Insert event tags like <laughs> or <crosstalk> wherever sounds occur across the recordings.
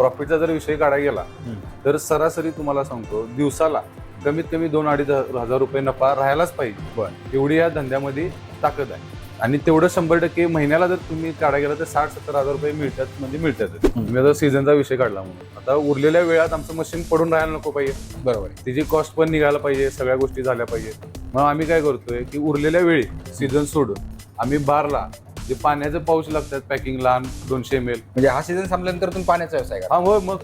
प्रॉफिटचा जर विषय काढायला गेला. तर सरासरी तुम्हाला सांगतो दिवसाला कमीत कमी दोन अडीच हजार रुपये नफा राहायलाच पाहिजे. एवढी या धंद्यामध्ये ताकद आहे. आणि तेवढं शंभर टक्के महिन्याला जर तुम्ही काढायला गेला तर साठ सत्तर हजार रुपये मिळतात म्हणजे मिळतात तुम्ही आता सीझनचा विषय काढला म्हणून. आता उरलेल्या वेळात आमचं मशीन पडून राहायला नको पाहिजे. बरोबर. तिची कॉस्ट पण निघायला पाहिजे सगळ्या गोष्टी झाल्या पाहिजे. मग आम्ही काय करतोय की उरलेल्या वेळी सीझन सोडून आम्ही बारला जे पाण्याचे पाऊस लागतात पॅकिंग लहान दोनशे एम एल म्हणजे हा सीझन संपल्यानंतर तुम्ही पाण्याचा व्यवसाय हा होय मग.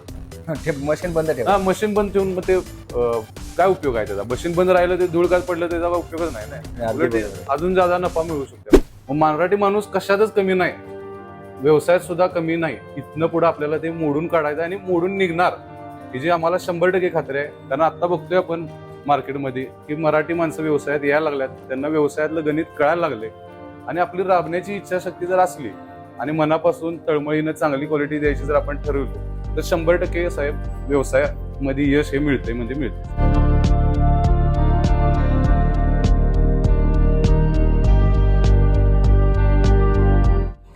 <laughs> मशीन बंद ठेवा. हा मशीन बंद ठेवून मग ते अं, काय उपयोग आहे त्याचा? मशीन बंद राहिलं ते धूळ काय पडलं त्याचा उपयोगच नाही ना? अगदी उलट बरोबर. अजून जादा नफा मिळू शकतो. मग मराठी माणूस कशातच कमी नाही. व्यवसायात सुद्धा कमी नाही. इथनं पुढे आपल्याला ते मोडून काढायचं आणि मोडून निघणार. ही जी आम्हाला शंभर टक्के खात्री आहे. कारण आता बघतोय आपण मार्केटमध्ये की मराठी माणसं व्यवसायात यायला लागल्यात. त्यांना व्यवसायातलं गणित कळायला लागले आणि आपली राबण्याची इच्छाशक्ती जर असली आणि मनापासून तळमळीनं चांगली क्वालिटी द्यायची जर आपण ठरवलं तर शंभर टक्के साहेब व्यवसायामध्ये यश हे मिळते म्हणजे मिळते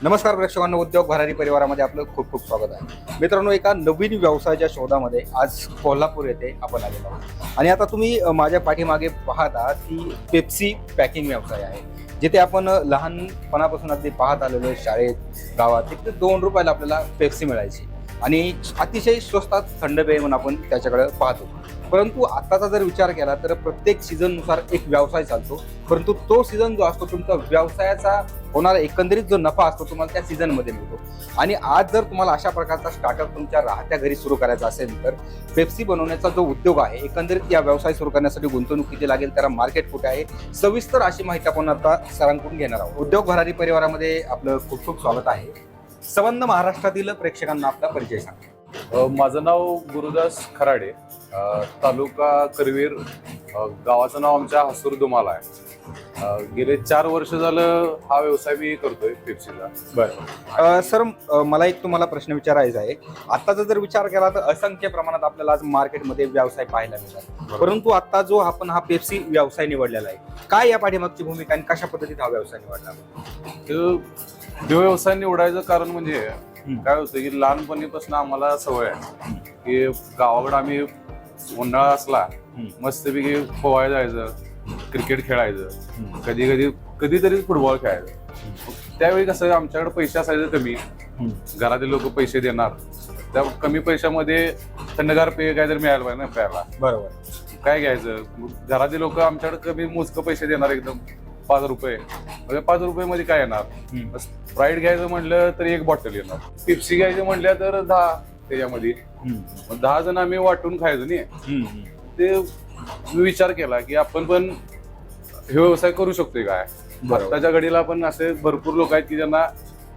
नमस्कार प्रेक्षकांना उद्योग भरारी परिवारामध्ये आपलं खूप खूप स्वागत आहे. मित्रांनो एका नवीन व्यवसायाच्या शोधामध्ये आज कोल्हापूर येथे आपण आलेलो आहोत. आणि आता तुम्ही माझ्या पाठीमागे पाहता ती पेप्सी पॅकिंग व्यवसाय आहे. जिथे आपण लहानपणापासून अगदी पाहत आलेलो शाळेत गावात तिथे दोन रुपयाला आपल्याला पेप्सी मिळायची. आणि अतिशय स्वस्तात थंड पेय म्हणून आपण त्याच्याकडे पाहतो. परंतु आत्ताचा जर विचार केला तर प्रत्येक सीझननुसार एक व्यवसाय चालतो. परंतु तो सीझन जो असतो तुमचा व्यवसायाचा होणारा एकंदरीत जो नफा असतो तुम्हाला त्या सीझनमध्ये मिळतो. आणि आज जर तुम्हाला अशा प्रकारचा स्टार्टअप तुमच्या राहत्या घरी सुरू करायचा असेल तर पेप्सी बनवण्याचा जो उद्योग आहे एकंदरीत या व्यवसाय सुरू करण्यासाठी गुंतवणूक किती लागेल त्याला मार्केट कुठे आहे सविस्तर अशी माहिती आपण आता सरांकडून घेणार आहोत. उद्योग भरारी परिवारामध्ये आपलं खूप खूप स्वागत आहे. संबंध महाराष्ट्रातील प्रेक्षकांना आपला परिचय सांगा. माझं नाव गुरुदास खराडे. तालुका करवीर. गावाचं नाव आमच्या हसूर दुमाला आहे. गेले चार वर्ष झालं हा व्यवसाय मी करतोय पेप्सीचा. अ, सर मला एक तुम्हाला प्रश्न विचारायचा आहे. आताचा जर विचार केला तर असंख्य प्रमाणात आपल्याला आज मार्केटमध्ये व्यवसाय पाहायला मिळतात. परंतु आता जो आपण हा पेप्सी व्यवसाय निवडलेला आहे काय या पाठीमागची भूमिका आणि कशा पद्धतीत हा व्यवसाय निवडला? तो व्यवसाय निवडायचं कारण म्हणजे. काय होतं की लहानपणीपासून आम्हाला सवय आहे की गावाकडे आम्ही उन्हाळा असला. मस्तपैकी पोहायला जायचं. क्रिकेट खेळायचं. कधी कधी कधीतरी फुटबॉल खेळायचं. त्यावेळी कसं आमच्याकडे पैसे असायचे कमी. घरातील लोक पैसे देणार. त्या कमी पैशामध्ये थंडगार पेय काय तर मिळायला पाहिजे ना प्यायला. बरोबर. काय घ्यायचं? घरातील लोक आमच्याकडे कमी मोजकं पैसे देणार एकदम. पाच रुपये. म्हणजे पाच रुपये मध्ये काय येणार? स्प्राईट घ्यायचं म्हटलं तर एक बॉटल येणार. पिप्सी घ्यायचं म्हटलं तर दहा त्याच्यामध्ये. दहा जण आम्ही वाटून खायचो नाही ते मी विचार केला की आपण पण हे व्यवसाय करू शकतोय काय. आताच्या घडीला पण असे भरपूर लोक आहेत की ज्यांना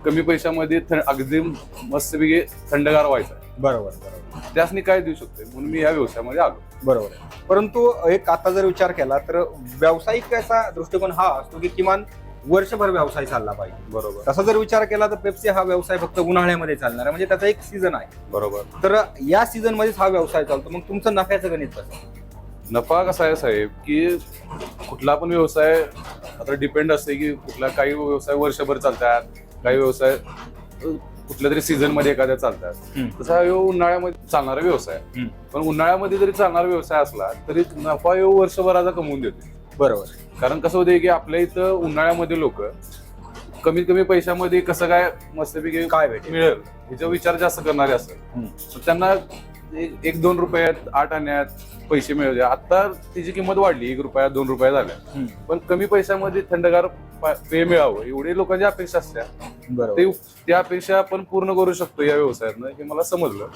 कमी पैशामध्ये अगदी मस्तपैकी थंडगार व्हायचं. बरोबर बरोबर. त्यासनी काय देऊ शकतोय? म्हणून मी या व्यवसायामध्ये आलो. बरोबर. परंतु एक आता जर विचार केला तर व्यावसायिक असा दृष्टिकोन हा असतो की किमान वर्षभर व्यवसाय चालला पाहिजे. बरोबर. तसा जर विचार केला तर पेप्सी हा व्यवसाय फक्त उन्हाळ्यामध्ये चालणार आहे. म्हणजे त्याचा एक सीझन आहे. बरोबर. तर या सीझन मध्येच हा व्यवसाय चालतो. मग तुमचं नफ्याचं गणित कसं? नफा कसा आहे साहेब? की कुठला पण व्यवसाय आता डिपेंड असते की कुठला काही व्यवसाय वर्षभर चालतात काही व्यवसाय कुठल्या तरी सीझनमध्ये एखाद्या चालतात. तसा ह्यो उन्हाळ्यामध्ये चालणारा व्यवसाय आहे. पण उन्हाळ्यामध्ये जरी चालणारा व्यवसाय असला तरी नफा ह्यो वर्षभराचा कमवून देतो बरोबर. कारण कसं होते की आपल्या इथं उन्हाळ्यामध्ये लोक कमीत कमी पैशामध्ये कसं काय मस्तपैकी काय भेटेल? मिळेल ह्याचा विचार जास्त करणारे असतात. हम्म. तर त्यांना एक- एक दोन रुपयात आठ आण्यात पैसे मिळू द्या आता तिची किंमत वाढली. एक रुपया दोन रुपया झाल्या. पण कमी पैशामध्ये थंडगार पा- पेय मिळावं. एवढी लोकांची अपेक्षा असत्या ते त्या अपेक्षा आपण पूर्ण करू शकतो या व्यवसायातनं हे मला समजलं.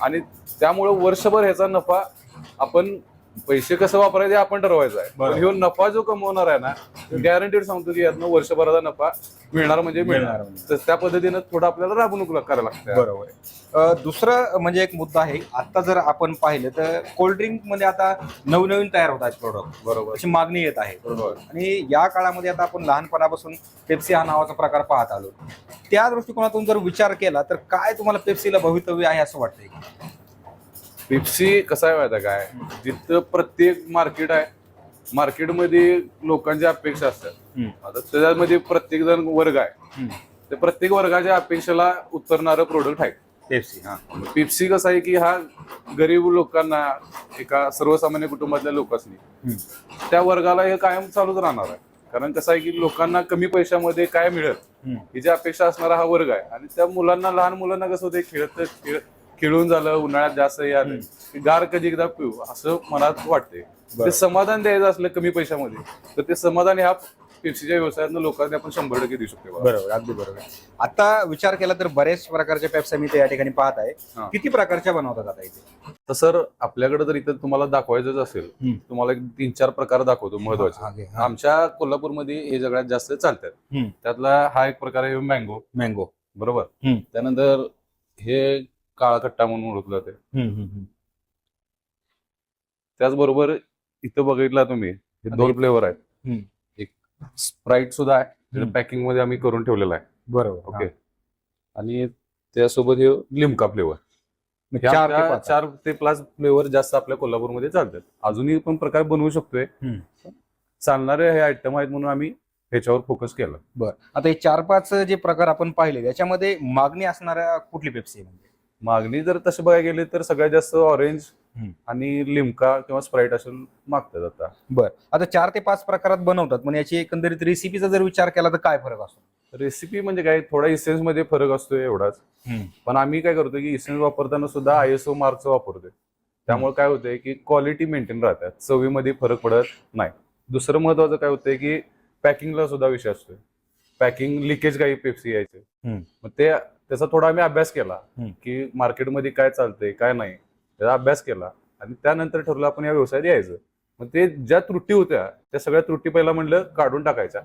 आणि त्यामुळे वर्षभर ह्याचा नफा आपण पैसे कसं वापरायचे आपण ठरवायचं आहे. पण ह्यो नफा जो कमवणार आहे ना गॅरंटीड सांगतो की यातनं वर्षभराचा नफा मिळणार म्हणजे मिळणार. म्हणजे. तर त्या पद्धतीनं थोडं आपल्याला राबवणूक करायला लागते. बरोबर अ, दुसरं म्हणजे एक मुद्दा आहे आता जर आपण पाहिलं तर कोल्ड्रिंकमध्ये आता नवनवीन तयार होत आहेत प्रोडक्ट बरोबर. अशी मागणी येत आहे. बरोबर. आणि या काळामध्ये आता आपण लहानपणापासून पेप्सी हा नावाचा प्रकार पाहत आलो. त्या दृष्टिकोनातून जर विचार केला तर काय तुम्हाला पेप्सीला भवितव्य आहे असं वाटतंय? पेप्सी कसं आहे माहिती काय? जिथं प्रत्येक मार्केट आहे मार्केटमध्ये लोकांच्या अपेक्षा असतात. आता त्याच्यामध्ये प्रत्येक जण वर्ग आहे. ते प्रत्येक वर्गाच्या अपेक्षेला उतरणारं प्रोडक्ट आहे. पेप्सी हा. पेप्सी कसं आहे की हा गरीब लोकांना एका सर्वसामान्य कुटुंबातल्या लोकांनी. त्या वर्गाला हे कायम चालूच राहणार आहे. कारण कसं आहे की लोकांना कमी पैशामध्ये काय मिळेल हम्म. ही जी अपेक्षा असणारा हा वर्ग आहे. आणि त्या मुलांना लहान मुलांना कसं होतं खेळत खेळ खेळून झालं उन्हाळ्यात जास्त हे आलं की गार कधी एकदा पिऊ असं मनात वाटते ते समाधान द्यायचं असलं कमी पैशामध्ये तर ते समाधान ह्या पेप्सीच्या व्यवसायातनं लोकांना आपण शंभर टक्के देऊ शकतो. बरोबर अगदी बरोबर आता विचार केला तर बरेच प्रकारच्या पेप्सी मी त्या या ठिकाणी पाहत आहे. किती प्रकारच्या बनवतात आता इथे तर सर आपल्याकडे जर इथं तुम्हाला दाखवायचंच असेल. तुम्हाला एक तीन चार प्रकार दाखवतो महत्त्वाचे. आमच्या कोल्हापूरमध्ये हे सगळ्यात जास्त चालतात. त्यातला हा एक प्रकार आहे मँगो मँगो बरोबर. त्यानंतर हे काळा कट्टा म्हणून ओळखलं जाते त्याचबरोबर इथं बघितला तुम्ही हे दोन फ्लेवर आहेत. एक स्प्राईट सुद्धा आहे. पॅकिंगमध्ये आम्ही करून ठेवलेला आहे. बरोबर ओके. आणि त्यासोबत हे लिमका फ्लेवर. चार ते पाच. चार ते पाच फ्लेवर जास्त आपल्या कोल्हापूरमध्ये चालतात. अजूनही पण प्रकार बनवू शकतोय. चालणारे हे आयटम आहेत म्हणून आम्ही ह्याच्यावर फोकस केला. बर. आता हे चार पाच जे प्रकार आपण पाहिले त्याच्यामध्ये मागणी असणाऱ्या कुठली पेप्सी आहे म्हणजे? मागणी जर तसं बघायला गेले तर सगळ्यात जास्त ऑरेंज. आणि लिमका किंवा स्प्राईट असं मागतात आता. बर. आता चार ते पाच प्रकारात बनवतात पण याची एकंदरीत रेसिपीचा जर विचार केला तर काय फरक असतो? रेसिपी म्हणजे काय? थोडा इसेन्समध्ये फरक असतोय एवढाच. पण आम्ही काय करतो की इसेन्स वापरताना सुद्धा आयएसओ मार्कचं वापरतोय. त्यामुळे काय होतंय की क्वालिटी मेंटेन राहतात. चवीमध्ये फरक पडत नाही. दुसरं महत्वाचं काय होतंय की पॅकिंगला सुद्धा विषय असतोय. पॅकिंग लिकेज काही पेप्सी यायचे. मग ते त्याचा थोडा आम्ही अभ्यास केला. की मार्केटमध्ये काय चालतंय काय नाही त्याचा अभ्यास केला. आणि त्यानंतर ठरलं आपण या व्यवसायात यायचं. मग ते ज्या त्रुटी होत्या त्या सगळ्या त्रुटी पहिला म्हणलं काढून टाकायच्या.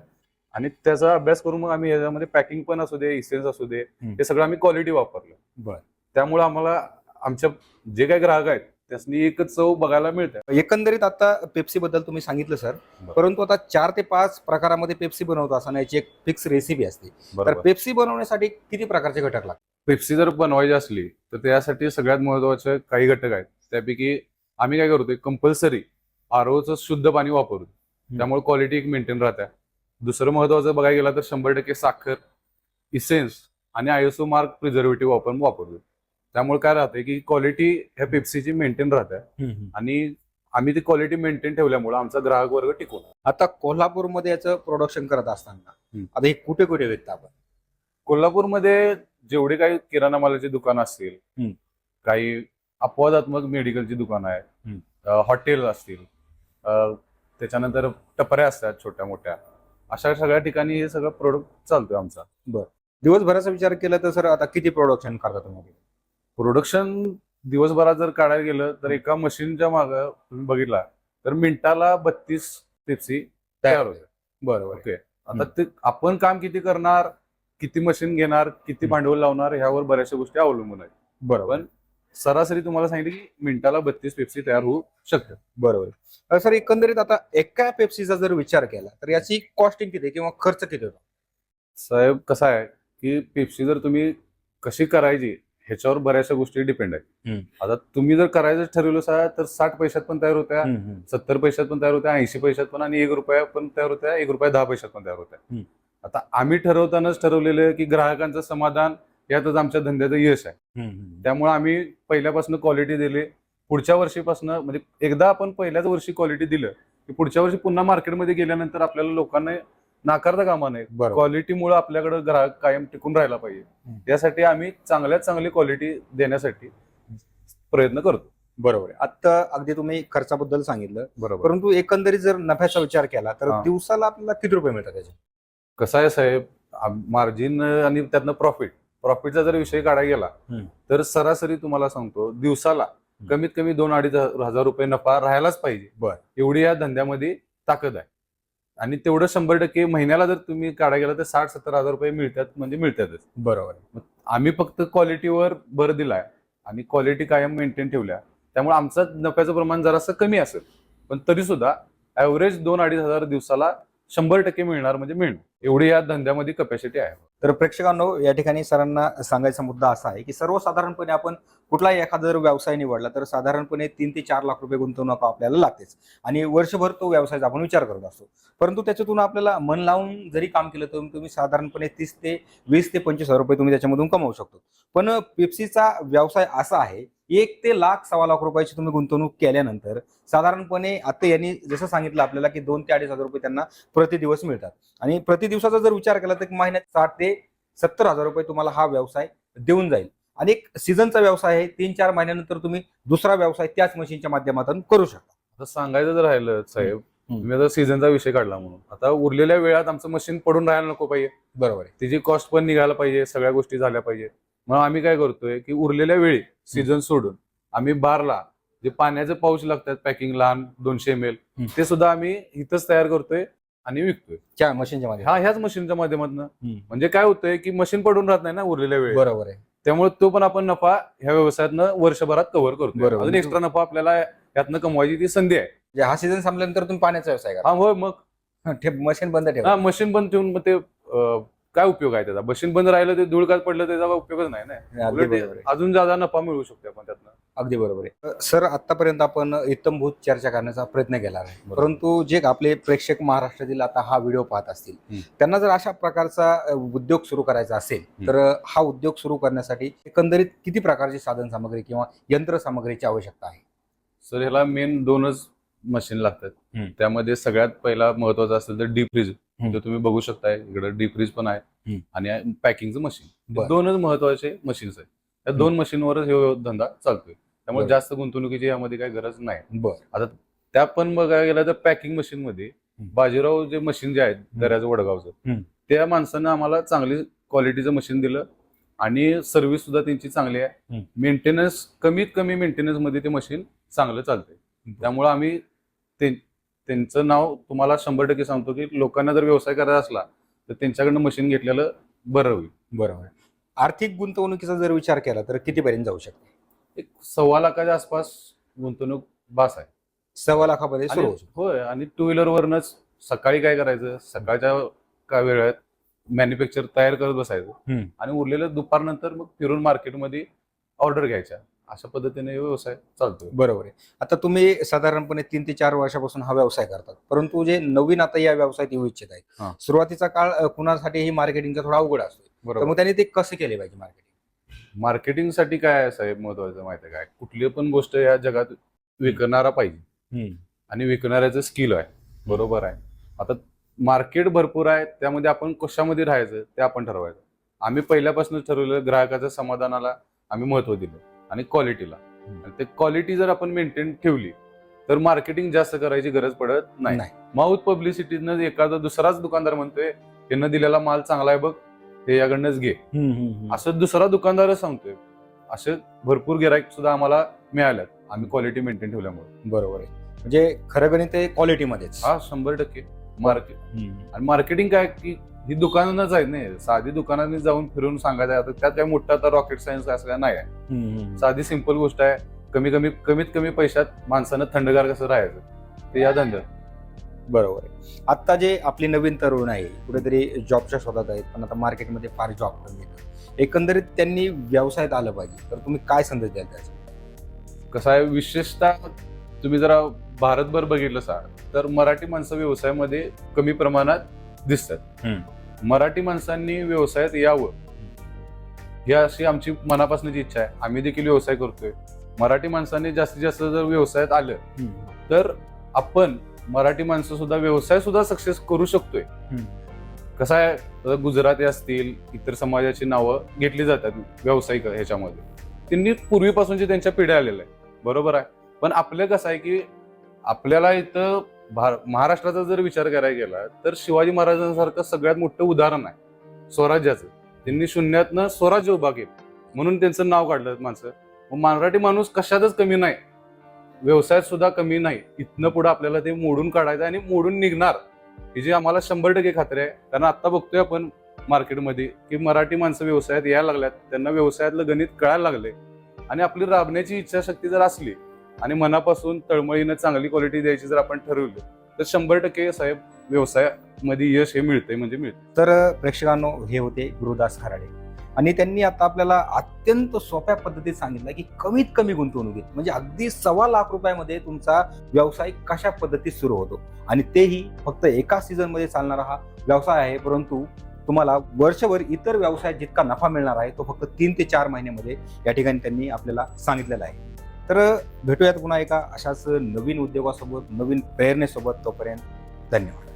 आणि त्याचा अभ्यास करून मग आम्ही याच्यामध्ये पॅकिंग पण असू दे इसेन्स असू दे. हे सगळं आम्ही क्वालिटी वापरलं. बर. त्यामुळे आम्हाला आमच्या जे काही ग्राहक आहेत त्यासनी एकच चव बघायला मिळते. एकंदरीत आता पेप्सी बद्दल तुम्ही सांगितलं सर. परंतु आता चार ते पाच प्रकारामध्ये पेप्सी बनवतो असताना याची एक फिक्स रेसिपी असते. तर पेप्सी बनवण्यासाठी किती प्रकारचे घटक लागतात? पेप्सी जर बनवायची असली तर त्यासाठी सगळ्यात महत्त्वाचे काही घटक आहेत. त्यापैकी आम्ही काय करतोय कंपल्सरी आरोचं शुद्ध पाणी वापरतो त्यामुळे क्वालिटी एक मेंटेन राहते दुसरं महत्वाचं बघायला गेलं तर शंभर टक्के साखर इसेन्स आणि आयएसओ मार्क प्रिझर्वेटिव्ह आपण वापरतो त्यामुळे काय राहते की क्वालिटी ह्या पेप्सीची मेंटेन राहते आणि आम्ही ती क्वालिटी मेंटेन ठेवल्यामुळे आमचा ग्राहक वर्ग टिकून. आता कोल्हापूरमध्ये याचं प्रोडक्शन करत असताना. आता हे कुठे कुठे विकता आपण? कोल्हापूरमध्ये जेवढे काही किराणा मालाची दुकानं असतील. काही अपवादात्मक मेडिकलची दुकानं आहेत हॉटेल असतील त्याच्यानंतर टपऱ्या असतात छोट्या मोठ्या अशा सगळ्या ठिकाणी हे सगळं प्रोडक्ट चालतोय आमचा. दिवसभराचा विचार केला तर सर आता किती प्रोडक्शन करता तुम्ही? प्रोडक्शन दिवसभरात जर काढायला गेलं तर एका मशीनच्या माग तुम्ही बघितला तर मिनिटाला बत्तीस पेप्सी तयार होते बरोबर ओके. आता ते आपण काम किती करणार किती मशीन घेणार किती भांडवल लावणार ह्यावर बऱ्याचशा गोष्टी अवलंबून आहेत. बरोबर. पण सरासरी तुम्हाला सांगितलं की मिनिटाला बत्तीस पेप्सी तयार होऊ शकतात. बरोबर. सर एकंदरीत आता एका पेप्सीचा जर विचार केला तर याची कॉस्टिंग किती किंवा खर्च किती होतो? साहेब कसं आहे की पेप्सी जर तुम्ही कशी करायची ह्याच्यावर बऱ्याचशा गोष्टी डिपेंड आहेत. आता तुम्ही जर करायचं ठरवलं सा तर साठ पैशात पण तयार होत्या सत्तर पैशात पण तयार होत्या ऐंशी पैशात पण आणि एक रुपया पण तयार होत्या एक रुपया दहा पैशात पण तयार होत्या. आता आम्ही ठरवतानाच ठरवलेलं की ग्राहकांचं समाधान यातच आमच्या धंद्याचं यश आहे. त्यामुळे आम्ही पहिल्यापासून क्वालिटी दिली पुढच्या वर्षीपासून म्हणजे एकदा आपण पहिल्याच वर्षी क्वालिटी दिलं की पुढच्या वर्षी पुन्हा मार्केटमध्ये गेल्यानंतर आपल्याला लोकांना नाकारता कामा नये. बरोबर. क्वालिटीमुळे आपल्याकडे ग्राहक कायम टिकून राहायला पाहिजे. हम्म. यासाठी आम्ही चांगल्यात चांगली क्वालिटी देण्यासाठी प्रयत्न करतो. बरोबर आहे. आता अगदी तुम्ही खर्चाबद्दल सांगितलं. बरोबर. परंतु एकंदरीत जर नफ्याचा विचार केला तर हा. दिवसाला आपल्याला किती रुपये मिळतात त्याचे कसं आहे साहेब मार्जिन आणि त्यातनं प्रॉफिट प्रॉफिटचा जर विषय काढायला गेला हम्म. तर सरासरी तुम्हाला सांगतो दिवसाला कमीत कमी दोन अडीच हजार रुपये नफा राहायलाच पाहिजे. बर. एवढी या धंद्यामध्ये ताकद आहे. आणि तेवढं शंभर टक्के महिन्याला जर तुम्ही काढायला गेला तर साठ सत्तर हजार रुपये मिळतात म्हणजे मिळतातच. बरोबर. आम्ही फक्त क्वालिटीवर भर दिलाय आणि क्वालिटी कायम मेंटेन ठेवल्या. त्यामुळे आमचं नफ्याचं प्रमाण जरासं कमी असेल. पण तरी सुद्धा ऍव्हरेज दोन अडीच हजार दिवसाला शंभर टक्के मिळणार म्हणजे मिळणार. एवढी या धंद्यामध्ये कपॅसिटी आहे. तर प्रेक्षकांनो या ठिकाणी सरांना सांगायचा मुद्दा असा आहे की सर्वसाधारणपणे आपण कुठलाही एखादा जर व्यवसाय निवडला तर साधारणपणे तीन ते चार लाख रुपये गुंतवणूक आपल्याला लागतेच. आणि वर्षभर तो व्यवसायाचा आपण विचार करत असतो. परंतु त्याच्यातून आपल्याला मन लावून जरी काम केलं तर तुम्ही साधारणपणे तीस ते वीस ते पंचवीस हजार रुपये तुम्ही त्याच्यामधून कमावू शकतो. पण पेप्सीचा व्यवसाय असा आहे एक ते लाख सव्वा लाख रुपयाची तुम्ही गुंतवणूक केल्यानंतर साधारणपणे आता यांनी जसं सांगितलं आपल्याला की दोन ते अडीच हजार रुपये त्यांना प्रति दिवस मिळतात. आणि प्रति दिवसाचा जर विचार केला तर महिन्यात साठ ते सत्तर हजार रुपये तुम्हाला हा व्यवसाय देऊन जाईल. आणि एक सीझनचा व्यवसाय आहे तीन चार महिन्यानंतर तुम्ही दुसरा व्यवसाय त्याच मशीनच्या माध्यमातून करू शकता. आता सांगायचं जर राहिलं साहेब. तुम्ही आता सीझनचा विषय काढला म्हणून. आता उरलेल्या वेळात आमचं मशीन पडून राहायला नको पाहिजे. बरोबर आहे. त्याची कॉस्ट पण निघायला पाहिजे सगळ्या गोष्टी झाल्या पाहिजे. मग आम्ही काय करतोय की उरलेल्या वेळी सीझन सोडून आम्ही बारला जे पाण्याचे पाऊच लागतात पॅकिंग लहान दोनशे एम एल. ते सुद्धा आम्ही इथंच तयार करतोय आणि विकतोय. त्या मशीनच्या हा माध्यमातून. ह्याच मशीनच्या माध्यमातून. म्हणजे काय होतंय की मशीन पडून राहत नाही ना उरलेल्या वेळी. बरोबर आहे. त्यामुळे तो पण आपण नफा ह्या व्यवसायातनं वर्षभरात कव्हर करतो बरोबर. अजून एक्स्ट्रा नफा आपल्याला यातनं कमवायची ती संधी आहे. म्हणजे हा सीझन संपल्यानंतर तुम्ही पाण्याचा व्यवसाय हा होय मग. <laughs> मशीन बंद ठेवा. हा मशीन बंद ठेवून मग ते काय उपयोग आहे त्याचा? मशीन बंद राहिलं ते धूळ कात पडलं त्याचा उपयोगच नाही ना. अगदी उलट बरोबर आहे. अजून जादा नफा मिळू शकतो आपण त्यातनं. अगदी बरोबर आहे. सर आतापर्यंत आपण इत्तमभूत चर्चा करण्याचा प्रयत्न केला आहे बरोबर. परंतु जे आपले प्रेक्षक महाराष्ट्रातील आता हा व्हिडिओ पाहत असतील. त्यांना जर अशा प्रकारचा अ, उद्योग सुरू करायचा असेल. तर अ, हा उद्योग सुरू करण्यासाठी एकंदरीत किती प्रकारची साधन सामग्री किंवा यंत्रसामग्रीची आवश्यकता आहे? सर ह्याला मेन दोनच मशीन लागतात. हम्म. त्यामध्ये सगळ्यात पहिला महत्त्वाचा असेल तर डीप फ्रीज जो तुम्ही बघू शकताय इकडे डीप फ्रीज पण आहे. आणि पॅकिंगचं मशीन. दोनच महत्त्वाचे मशीन्स आहेत त्या दोन मशीनवरच हे धंदा चालतोय त्यामुळे. जास्त गुंतवणुकीची यामध्ये काही गरज नाही बर त्या पण बघायला गेलं तर पॅकिंग मशीन मध्ये. बाजीराव जे मशीन जे आहेत दर्याचं वडगावचं. त्या माणसानं आम्हाला चांगली क्वालिटीचं मशीन दिलं आणि सर्व्हिस सुद्धा त्यांची चांगली आहे. मेंटेनन्स कमीत कमी मेंटेनन्समध्ये ते मशीन चांगलं चालतंय त्यामुळे आम्ही ते- त्यांचं नाव तुम्हाला शंभर टक्के सांगतो की लोकांना जर व्यवसाय करायचा असला तर त्यांच्याकडनं मशीन घेतलेलं बरं होईल. बरोबर. आर्थिक गुंतवणुकीचा जर विचार केला तर कितीपर्यंत जाऊ शकते? एक सव्वा लाखाच्या आसपास गुंतवणूक बास आहे. सव्वा लाखामध्ये सुरू. होय आणि टू व्हीलर वरनच सकाळी काय करायचं? सकाळच्या काय वेळात मॅन्युफॅक्चर तयार करत बसायचं. आणि उरलेलं दुपारनंतर मग फिरून मार्केटमध्ये ऑर्डर घ्यायच्या. अशा पद्धतीने व्यवसाय चालतोय. बरोबर आहे. आता तुम्ही साधारणपणे तीन ते चार वर्षापासून हा व्यवसाय करतात. परंतु जे नवीन आता या व्यवसायात येऊ इच्छित. आहेत सुरुवातीचा काळ कुणासाठी ही मार्केटिंगचा थोडा अवघड असतो तर बरोबर. मग त्यांनी ते कसं केले पाहिजे मार्केटिंग मार्केटिंगसाठी काय आहे साहेब महत्वाचं माहिती आहे काय? कुठली पण गोष्ट या जगात विकणारा पाहिजे. आणि विकणाऱ्याचं स्किल आहे. बरोबर आहे. आता मार्केट भरपूर आहे त्यामध्ये आपण कशामध्ये राहायचं ते आपण ठरवायचं. आम्ही पहिल्यापासूनच ठरवलं ग्राहकाच्या समाधानाला आम्ही महत्त्व दिलं. आणि क्वालिटीला ते क्वालिटी जर आपण मेंटेन ठेवली तर मार्केटिंग जास्त करायची गरज पडत नाही. नाही. माउथ पब्लिसिटीनं एखादा दुसराच दुकानदार म्हणतोय यांना दिलेला माल चांगला आहे बग ते याकडनंच घे. असं दुसरा दुकानदारच सांगतोय. असे भरपूर गिराईक सुद्धा आम्हाला मिळाल्यात आम्ही क्वालिटी मेंटेन ठेवल्यामुळे. बरोबर आहे. म्हणजे खरं गणित क्वालिटीमध्येच हा शंभर टक्के. मार्केट आणि मार्केटिंग काय की ही दुकानांच आहेत नाही साधी दुकानांनी जाऊन फिरून सांगायचं. आता त्यात काय मोठा आता रॉकेट सायन्स असं काय नाही आहे. साधी सिंपल गोष्ट आहे कमी कमी कमीत कमी पैशात माणसानं थंडगार कसं राहायचं? ते या धंद्यात. बरोबर आहे. आता जे आपली नवीन तरुण आहे कुठेतरी जॉबच्या शोधात आहेत पण आता मार्केटमध्ये फार जॉब कमी आहेत. एकंदरीत त्यांनी व्यवसायात आलं पाहिजे तर तुम्ही काय संदेश द्याल त्याचा? कसं आहे विशेषतः तुम्ही जरा भारतभर बघितलं सा तर मराठी माणसं व्यवसायामध्ये कमी प्रमाणात दिसतात. मराठी माणसांनी व्यवसायात यावं. ही अशी आमची मनापासूनची इच्छा आहे. आम्ही देखील व्यवसाय करतोय. मराठी माणसांनी जास्तीत जास्त जर व्यवसायात आलं तर आपण मराठी माणसं सुद्धा व्यवसाय सुद्धा सक्सेस करू शकतोय. कसं आहे? गुजराती असतील इतर समाजाची नावं घेतली जातात व्यावसायिक ह्याच्यामध्ये. त्यांनी पूर्वीपासूनची त्यांच्या पिढ्या आलेल्या आहे बरोबर आहे? पण आपलं कसं आहे की आपल्याला इथं भार महाराष्ट्राचा जर विचार करायला गेला तर शिवाजी महाराजांसारखं सगळ्यात मोठं उदाहरण आहे स्वराज्याचं. त्यांनी शून्यातनं स्वराज्य उभा केलं. म्हणून त्यांचं नाव काढलं माणसं. मग मराठी माणूस कशातच कमी नाही. व्यवसायात सुद्धा कमी नाही. इथनं पुढे आपल्याला ते मोडून काढायचं आणि मोडून निघणार. ही जी आम्हाला शंभर टक्के खात्री आहे. कारण आता बघतोय आपण मार्केटमध्ये की मराठी माणसं व्यवसायात यायला लागल्यात. त्यांना व्यवसायातलं गणित कळायला लागले आणि आपली राबण्याची इच्छाशक्ती जर असली आणि मनापासून तळमळीनं चांगली क्वालिटी द्यायची जर आपण ठरवलं तर शंभर टक्के साहेब व्यवसायामध्ये यश हे मिळतंय म्हणजे मिळतं तर प्रेक्षकांनो हे होते गुरुदास खराडे. आणि त्यांनी आता आपल्याला अत्यंत सोप्या पद्धतीत सांगितलं की कमीत कमी गुंतवणुकीत म्हणजे अगदी सव्वा लाख रुपयामध्ये तुमचा व्यवसाय कशा पद्धतीत सुरू होतो. आणि तेही फक्त एका सीझनमध्ये चालणारा हा व्यवसाय आहे परंतु तुम्हाला वर्षभर इतर व्यवसायात जितका नफा मिळणार आहे तो फक्त तीन ते चार महिन्यामध्ये या ठिकाणी त्यांनी आपल्याला सांगितलेला आहे. तर भेटूयात पुन्हा एका अशाच नवीन उद्योगासोबत नवीन प्रेरणेसोबत तोपर्यंत धन्यवाद.